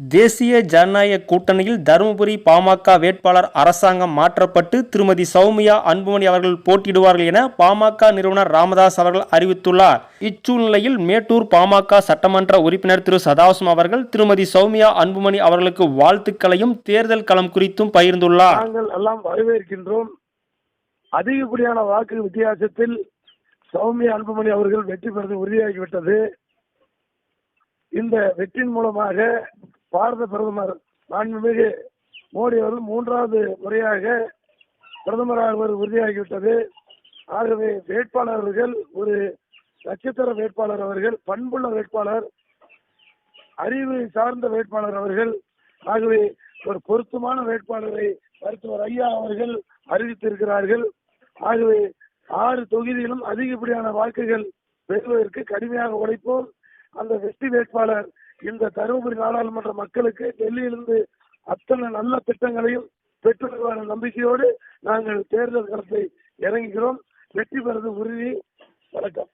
தேசிய ஜனநாயக கூட்டணியில் தருமபுரி பாமக வேட்பாளர் அரசாங்கம் மாற்றப்பட்டு திருமதி சௌமியா அன்புமணி அவர்கள் போட்டியிடுவார்கள் என பாமக நிறுவனர் ராமதாஸ் அவர்கள் அறிவித்துள்ளார். இச்சூழ்நிலையில் மேட்டூர் பாமக சட்டமன்ற உறுப்பினர் திரு சதாசிவம் அவர்கள் திருமதி சௌமியா அன்புமணி அவர்களுக்கு வாழ்த்துக்களையும் தேர்தல் களம் குறித்தும் பகிர்ந்துள்ளார். நாங்கள் எல்லாம் வரவேற்கின்றோம். அதிகப்படியான வாக்கு வித்தியாசத்தில் சௌமியா அன்புமணி அவர்கள் வெற்றி பெறது உறுதியாகிவிட்டது. இந்த வெற்றியின் மூலமாக பாரத பிரதமர் மாண்புமிகு மோடி அவர்கள் மூன்றாவது முறையாக பிரதமராக உறுதியாகிவிட்டது. ஆகவே வேட்பாளர்கள் ஒரு நட்சத்திர வேட்பாளர் அவர்கள் பண்புள்ள வேட்பாளர் அறிவு சார்ந்த வேட்பாளர் அவர்கள் ஆகவே ஒரு பொருத்தமான வேட்பாளரை மருத்துவர் ஐயா அவர்கள் அறிவித்திருக்கிறார்கள். ஆகவே ஆறு தொகுதியிலும் அதிகப்படியான வாக்குகள் பெறுவதற்கு கடுமையாக உழைப்போம். அந்த வெற்றி வேட்பாளர் இந்த தருமபுரி நாடாளுமன்ற மக்களுக்கு டெல்லியிலிருந்து அத்தனை நல்ல திட்டங்களையும் பெற்றுள்ள நம்பிக்கையோடு நாங்கள் தேர்தல் களத்தை இறங்குகிறோம். வெற்றி பெறது உறுதி. வணக்கம்.